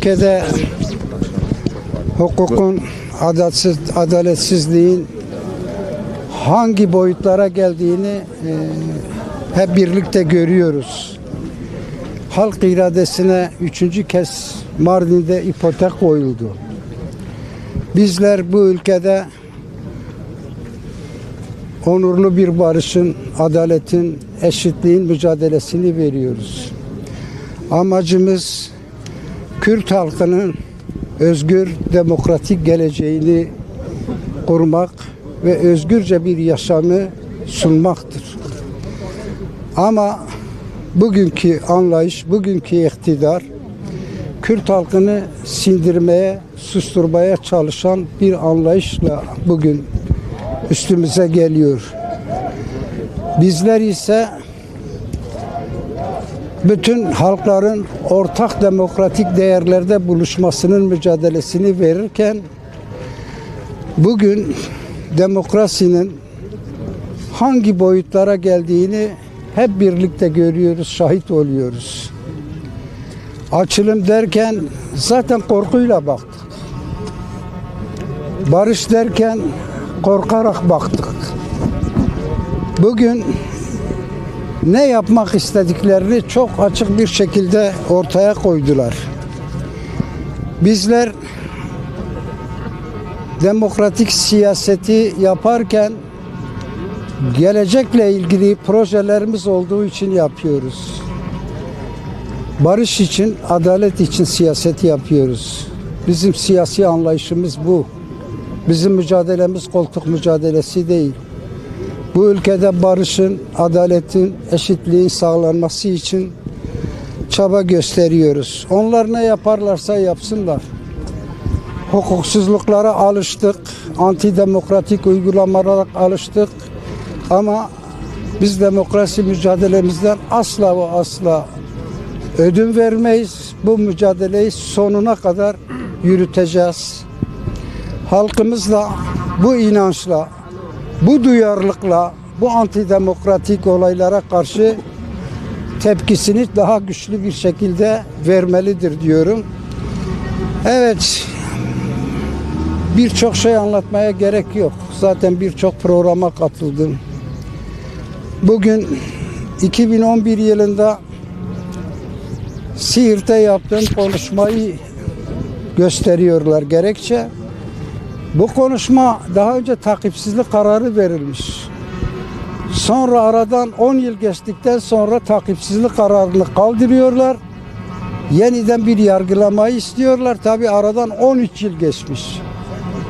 Ülkede hukukun, adaletsiz, adaletsizliğin hangi boyutlara geldiğini e, hep birlikte görüyoruz. Halk iradesine üçüncü kez Mardin'de ipotek koyuldu. Bizler bu ülkede onurlu bir barışın, adaletin, eşitliğin mücadelesini veriyoruz. Amacımız Kürt halkının özgür, demokratik geleceğini kurmak ve özgürce bir yaşamı sunmaktır. Ama bugünkü anlayış, bugünkü iktidar Kürt halkını sindirmeye, susturmaya çalışan bir anlayışla bugün üstümüze geliyor. Bizler ise bütün halkların ortak demokratik değerlerde buluşmasının mücadelesini verirken bugün demokrasinin hangi boyutlara geldiğini hep birlikte görüyoruz, şahit oluyoruz. Açılım derken zaten korkuyla baktık. Barış derken korkarak baktık. Bugün ne yapmak istediklerini çok açık bir şekilde ortaya koydular. Bizler demokratik siyaseti yaparken gelecekle ilgili projelerimiz olduğu için yapıyoruz. Barış için, adalet için siyaset yapıyoruz. Bizim siyasi anlayışımız bu. Bizim mücadelemiz koltuk mücadelesi değil. Bu ülkede barışın, adaletin, eşitliğin sağlanması için çaba gösteriyoruz. Onlar ne yaparlarsa yapsınlar. Hukuksuzluklara alıştık, antidemokratik uygulamalara alıştık. Ama biz demokrasi mücadelemizden asla ve asla ödün vermeyiz. Bu mücadeleyi sonuna kadar yürüteceğiz. Halkımız da bu inançla, bu duyarlılıkla, bu antidemokratik olaylara karşı tepkisini daha güçlü bir şekilde vermelidir diyorum. Evet, birçok şey anlatmaya gerek yok. Zaten birçok programa katıldım. Bugün 2011 yılında Siirt'te yaptığım konuşmayı gösteriyorlar gerekçe. Bu konuşma daha önce takipsizlik kararı verilmiş. Sonra aradan 10 yıl geçtikten sonra takipsizlik kararını kaldırıyorlar. Yeniden bir yargılamayı istiyorlar. Tabi aradan 13 yıl geçmiş.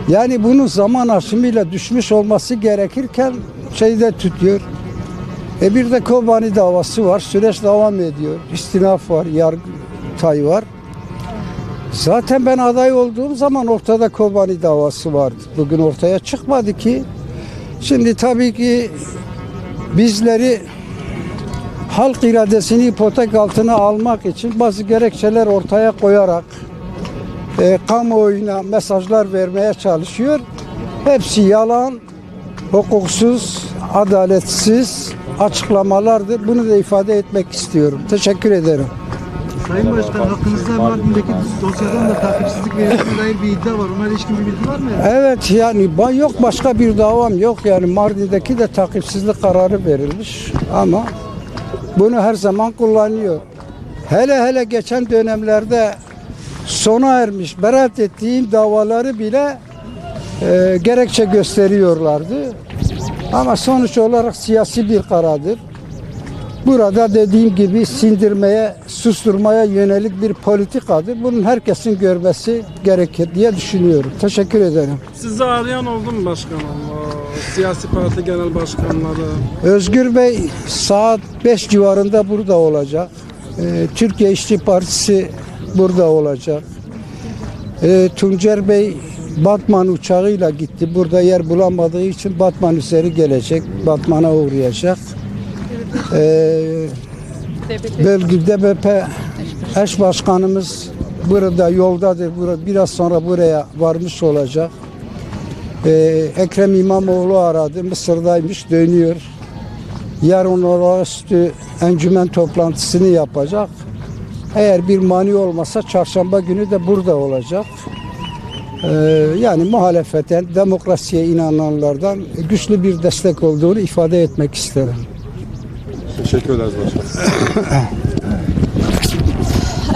Yani bunun zaman aşımıyla düşmüş olması gerekirken şeyde tutuyor. E bir de Kobani davası var. Süreç devam ediyor. İstinaf var, yargıtay var. Zaten ben aday olduğum zaman ortada Kobani davası vardı. Bugün ortaya çıkmadı ki. Şimdi tabii ki bizleri halk iradesini ipotek altına almak için bazı gerekçeler ortaya koyarak e, kamuoyuna mesajlar vermeye çalışıyor. Hepsi yalan, hukuksuz, adaletsiz açıklamalardır. Bunu da ifade etmek istiyorum. Teşekkür ederim. Sayın Başkan hakkınızda Mardin'deki dosyadan da takipsizlik verildiğine dair bir iddia var. Ona ilişkin bir bilgi var mı? Evet yani yok başka bir davam yok yani Mardin'deki de takipsizlik kararı verilmiş ama bunu her zaman kullanıyor. Hele hele geçen dönemlerde sona ermiş beraat ettiğim davaları bile e, gerekçe gösteriyorlardı. Ama sonuç olarak siyasi bir karardır. Burada dediğim gibi sindirmeye, susturmaya yönelik bir politikadır. Bunun herkesin görmesi gerekir diye düşünüyorum. Teşekkür ederim. Sizi arayan oldu mu başkanım? Siyasi parti genel başkanları. Özgür Bey saat 5 civarında burada olacak. Ee, Türkiye İşçi Partisi burada olacak. Ee, Tuncer Bey Batman uçağıyla gitti. Burada yer bulamadığı için Batman üzeri gelecek. Batman'a uğrayacak. Ee, Bölgü DBP eş başkanımız burada yoldadır. Burada, biraz sonra buraya varmış olacak. Ee, Ekrem İmamoğlu aradı. Mısır'daymış dönüyor. Yarın olağanüstü encümen toplantısını yapacak. Eğer bir mani olmasa çarşamba günü de burada olacak. Ee, yani muhalefeten, demokrasiye inananlardan güçlü bir destek olduğunu ifade etmek isterim. Teşekkür ederiz başkanım.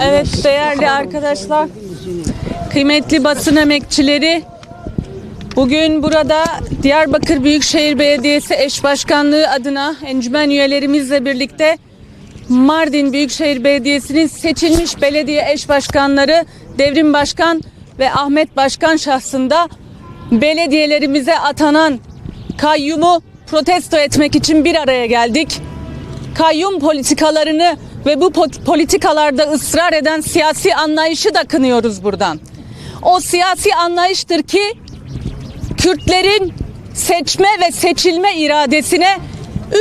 Evet değerli arkadaşlar, kıymetli basın emekçileri, bugün burada Diyarbakır Büyükşehir Belediyesi eş başkanlığı adına encümen üyelerimizle birlikte Mardin Büyükşehir Belediyesi'nin seçilmiş belediye eş başkanları Devrim Başkan ve Ahmet Başkan şahsında belediyelerimize atanan kayyumu protesto etmek için bir araya geldik kayyum politikalarını ve bu po- politikalarda ısrar eden siyasi anlayışı da kınıyoruz buradan. O siyasi anlayıştır ki Kürtlerin seçme ve seçilme iradesine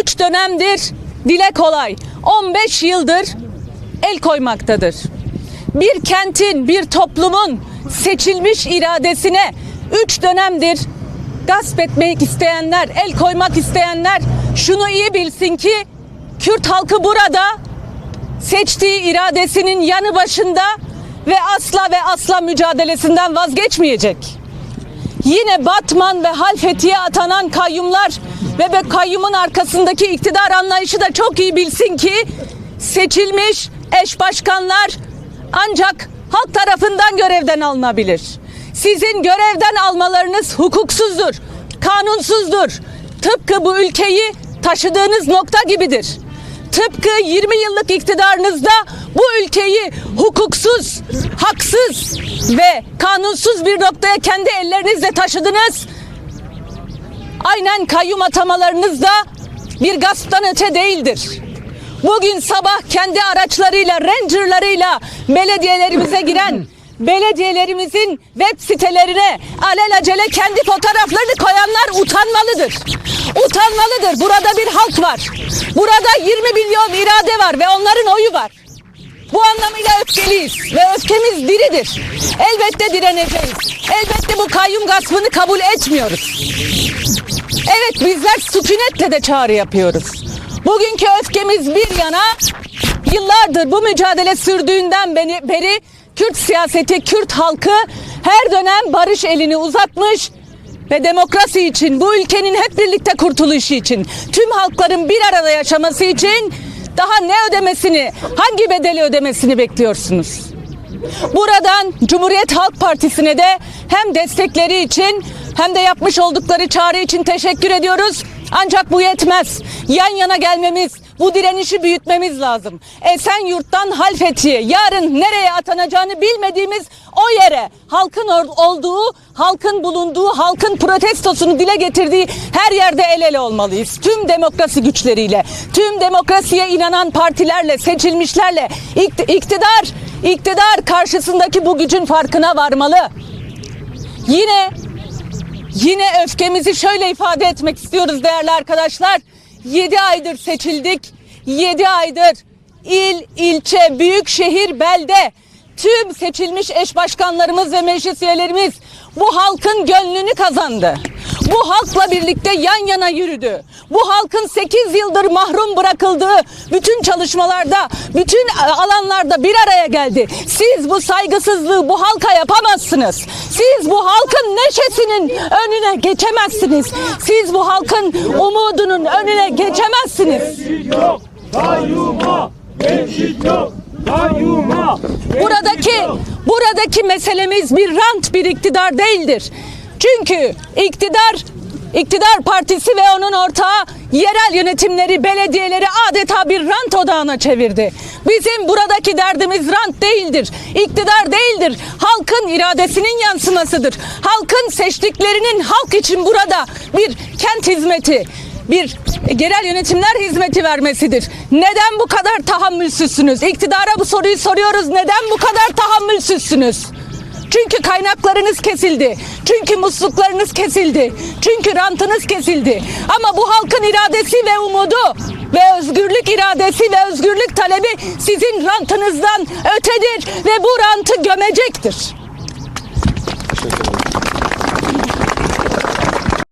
3 dönemdir dile kolay 15 yıldır el koymaktadır. Bir kentin, bir toplumun seçilmiş iradesine 3 dönemdir gasp etmek isteyenler, el koymak isteyenler şunu iyi bilsin ki Kürt halkı burada seçtiği iradesinin yanı başında ve asla ve asla mücadelesinden vazgeçmeyecek. Yine Batman ve Halfeti'ye atanan kayyumlar ve be kayyumun arkasındaki iktidar anlayışı da çok iyi bilsin ki seçilmiş eş başkanlar ancak halk tarafından görevden alınabilir. Sizin görevden almalarınız hukuksuzdur, kanunsuzdur. Tıpkı bu ülkeyi taşıdığınız nokta gibidir. Tıpkı 20 yıllık iktidarınızda bu ülkeyi hukuksuz, haksız ve kanunsuz bir noktaya kendi ellerinizle taşıdınız. Aynen kayyum atamalarınız da bir gasptan öte değildir. Bugün sabah kendi araçlarıyla, rangerlarıyla belediyelerimize giren, belediyelerimizin web sitelerine alelacele kendi fotoğraflarını koyanlar utanmalıdır. Utanmalıdır. Burada bir halk var. Burada 20 milyon irade var ve onların oyu var. Bu anlamıyla öfkeliyiz ve öfkemiz diridir. Elbette direneceğiz. Elbette bu kayyum gaspını kabul etmiyoruz. Evet bizler sükunetle de çağrı yapıyoruz. Bugünkü öfkemiz bir yana yıllardır bu mücadele sürdüğünden beri, Kürt siyaseti, Kürt halkı her dönem barış elini uzatmış ve demokrasi için, bu ülkenin hep birlikte kurtuluşu için, tüm halkların bir arada yaşaması için daha ne ödemesini, hangi bedeli ödemesini bekliyorsunuz? Buradan Cumhuriyet Halk Partisi'ne de hem destekleri için hem de yapmış oldukları çağrı için teşekkür ediyoruz. Ancak bu yetmez. Yan yana gelmemiz, bu direnişi büyütmemiz lazım. Esenyurt'tan Halfeti'ye yarın nereye atanacağını bilmediğimiz o yere halkın olduğu, halkın bulunduğu, halkın protestosunu dile getirdiği her yerde el ele olmalıyız. Tüm demokrasi güçleriyle, tüm demokrasiye inanan partilerle, seçilmişlerle ikt- iktidar iktidar karşısındaki bu gücün farkına varmalı. Yine Yine öfkemizi şöyle ifade etmek istiyoruz değerli arkadaşlar. 7 aydır seçildik. 7 aydır il, ilçe, büyük şehir, belde tüm seçilmiş eş başkanlarımız ve meclis üyelerimiz bu halkın gönlünü kazandı. Bu halkla birlikte yan yana yürüdü. Bu halkın 8 yıldır mahrum bırakıldığı bütün çalışmalarda, bütün alanlarda bir araya geldi. Siz bu saygısızlığı bu halka yapamazsınız. Siz bu halkın neşesinin önüne geçemezsiniz. Siz bu halkın umudunun önüne geçemezsiniz. Kayyuma. Yok. Kayyuma. Buradaki buradaki meselemiz bir rant bir iktidar değildir. Çünkü iktidar iktidar partisi ve onun ortağı yerel yönetimleri, belediyeleri adeta bir rant odağına çevirdi. Bizim buradaki derdimiz rant değildir. İktidar değildir. Halkın iradesinin yansımasıdır. Halkın seçtiklerinin halk için burada bir kent hizmeti, bir yerel yönetimler hizmeti vermesidir. Neden bu kadar tahammülsüzsünüz? İktidara bu soruyu soruyoruz. Neden bu kadar tahammülsüzsünüz? Çünkü kaynaklarınız kesildi. Çünkü musluklarınız kesildi. Çünkü rantınız kesildi. Ama bu halkın iradesi ve umudu ve özgürlük iradesi ve özgürlük talebi sizin rantınızdan ötedir ve bu rantı gömecektir. Teşekkür ederim.